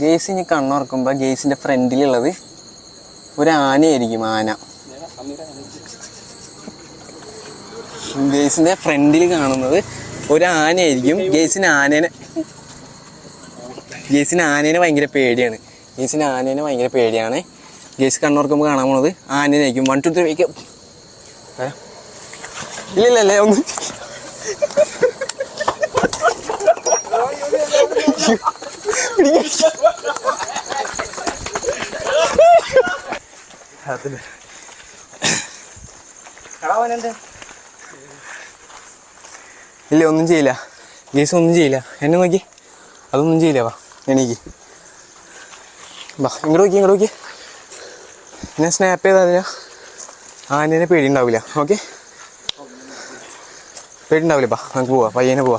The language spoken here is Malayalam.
ഗേസ് ഇനി കണ്ണുറക്കുമ്പോൾ ഗേസിന്റെ ഫ്രണ്ടിലുള്ളത് ഒരു ആനയായിരിക്കും ആന. ഗേസിന്റെ ഫ്രണ്ടിൽ കാണുന്നത് ഒരു ആനയായിരിക്കും ഗേസിന് ആനേനെ ഗേസിന് ആനേനെ ഭയങ്കര പേടിയാണ്. ഗേസിന് ആനേനെ ഭയങ്കര പേടിയാണ്. ഗേസ് കണ്ണുറക്കുമ്പോൾ കാണാൻ പോണത് ആനേനായിരിക്കും. വൺ ടു ത്രീ വയ്ക്കും ഇല്ല ഇല്ല ഇല്ല ഇല്ല ഒന്നും ചെയ്യില്ല. ഗേസ് ഒന്നും ചെയ്യില്ല. എന്നെ നോക്കി. അതൊന്നും ചെയ്യില്ല വാ. എനിക്ക് വാ ഇങ്ങോട്ട് നോക്കി ഇങ്ങോട്ട് നോക്കി. ഞാൻ സ്നാപ്പ് ചെയ്താൽ? ആനേനെ പേടി ഉണ്ടാവില്ല ഓക്കെ പേടി ഉണ്ടാവില്ല ബാ നമുക്ക് പോവാ. പയ്യനെ പോവാ.